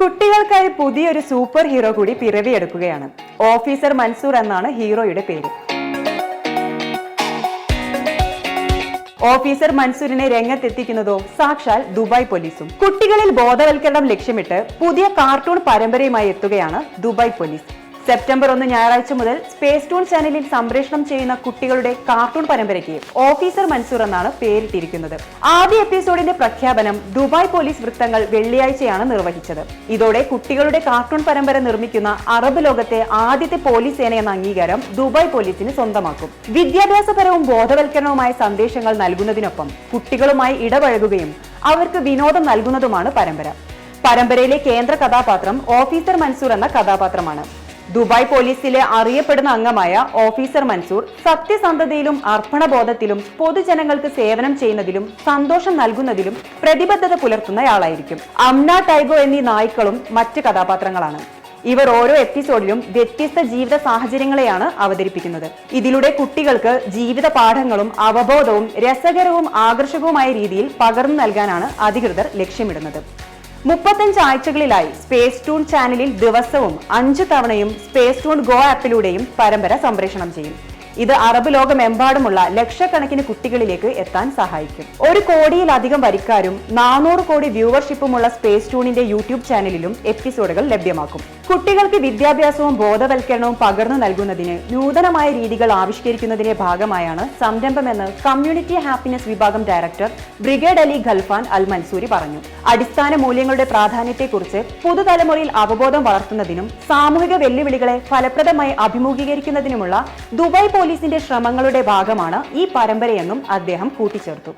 കുട്ടികൾക്കായി പുതിയൊരു super hero കൂടി പിറവിയെടുക്കുകയാണ്. ഓഫീസർ മൻസൂർ എന്നാണ് ഹീറോയുടെ പേര്. ഓഫീസർ മൻസൂരിനെ രംഗത്തെത്തിക്കുന്നതോ സാക്ഷാൽ ദുബായ് പോലീസും. കുട്ടികളിൽ ബോധവൽക്കരണം ലക്ഷ്യമിട്ട് പുതിയ കാർട്ടൂൺ പരമ്പരയുമായി എത്തുകയാണ് ദുബായ് പോലീസ്. സെപ്റ്റംബർ ഒന്ന് ഞായറാഴ്ച മുതൽ സ്പേസ് ടൂൺ ചാനലിൽ സംപ്രേഷണം ചെയ്യുന്ന കുട്ടികളുടെ കാർട്ടൂൺ പരമ്പരയ്ക്ക് ഓഫീസർ മൻസൂർ എന്നാണ് പേരിട്ടിരിക്കുന്നത്. ആദ്യ എപ്പിസോഡിന്റെ പ്രഖ്യാപനം ദുബായ് പോലീസ് വൃത്തങ്ങൾ വെള്ളിയാഴ്ചയാണ് നിർവഹിച്ചത്. ഇതോടെ കുട്ടികളുടെ കാർട്ടൂൺ പരമ്പര നിർമ്മിക്കുന്ന അറബ് ലോകത്തെ ആദ്യത്തെ പോലീസ് സേന എന്ന അംഗീകാരം ദുബായ് പോലീസിന് സ്വന്തമാക്കും. വിദ്യാഭ്യാസപരവും ബോധവൽക്കരണവുമായ സന്ദേശങ്ങൾ നൽകുന്നതിനൊപ്പം കുട്ടികളുമായി ഇടപഴകുകയും അവർക്ക് വിനോദം നൽകുന്നതുമാണ് പരമ്പര. പരമ്പരയിലെ കേന്ദ്ര കഥാപാത്രം ഓഫീസർ മൻസൂർ എന്ന കഥാപാത്രമാണ്. ദുബായ് പോലീസിലെ അറിയപ്പെടുന്ന അംഗമായ ഓഫീസർ മൻസൂർ സത്യസന്ധതയിലും അർപ്പണബോധത്തിലും പൊതുജനങ്ങൾക്ക് സേവനം ചെയ്യുന്നതിലും സന്തോഷം നൽകുന്നതിലും പ്രതിബദ്ധത പുലർത്തുന്നയാളായിരിക്കും. അംന ടൈഗോ എന്നീ നായ്ക്കളും മറ്റ് കഥാപാത്രങ്ങളാണ്. ഇവർ ഓരോ എപ്പിസോഡിലും വ്യത്യസ്ത ജീവിത സാഹചര്യങ്ങളെയാണ് അവതരിപ്പിക്കുന്നത്. ഇതിലൂടെ കുട്ടികൾക്ക് ജീവിത പാഠങ്ങളും അവബോധവും രസകരവും ആകർഷകവുമായ രീതിയിൽ പകർന്നു നൽകാനാണ് അധികൃതർ ലക്ഷ്യമിടുന്നത്. മുപ്പത്തഞ്ച് ആഴ്ചകളിലായി സ്പേസ് ടൂൺ ചാനലിൽ ദിവസവും അഞ്ചു തവണയും സ്പേസ് ടൂൺ ഗോ ആപ്പിലൂടെയും പരമ്പര സംപ്രേഷണം ചെയ്യും. ഇത് അറബ് ലോകമെമ്പാടുമുള്ള ലക്ഷക്കണക്കിന് കുട്ടികളിലേക്ക് എത്താൻ സഹായിക്കും. ഒരു കോടിയിലധികം വരിക്കാരും നാനൂറ് കോടി വ്യൂവർഷിപ്പുമുള്ള സ്പേസ് ടൂണിന്റെ യൂട്യൂബ് ചാനലിലും എപ്പിസോഡുകൾ ലഭ്യമാക്കും. കുട്ടികൾക്ക് വിദ്യാഭ്യാസവും ബോധവൽക്കരണവും പകർന്നു നൽകുന്നതിന് നൂതനമായ രീതികൾ ആവിഷ്കരിക്കുന്നതിന്റെ ഭാഗമായാണ് സംരംഭമെന്ന് കമ്മ്യൂണിറ്റി ഹാപ്പിനെസ് വിഭാഗം director brigade Ali Khalfan Al Mansouri പറഞ്ഞു. അടിസ്ഥാന മൂല്യങ്ങളുടെ പ്രാധാന്യത്തെക്കുറിച്ച് പുതുതലമുറയിൽ അവബോധം വളർത്തുന്നതിനും സാമൂഹിക വെല്ലുവിളികളെ ഫലപ്രദമായി അഭിമുഖീകരിക്കുന്നതിനുമുള്ള ദുബായ് പോലീസിന്റെ ശ്രമങ്ങളുടെ ഭാഗമാണ് ഈ പരമ്പരയെന്നും അദ്ദേഹം കൂട്ടിച്ചേർത്തു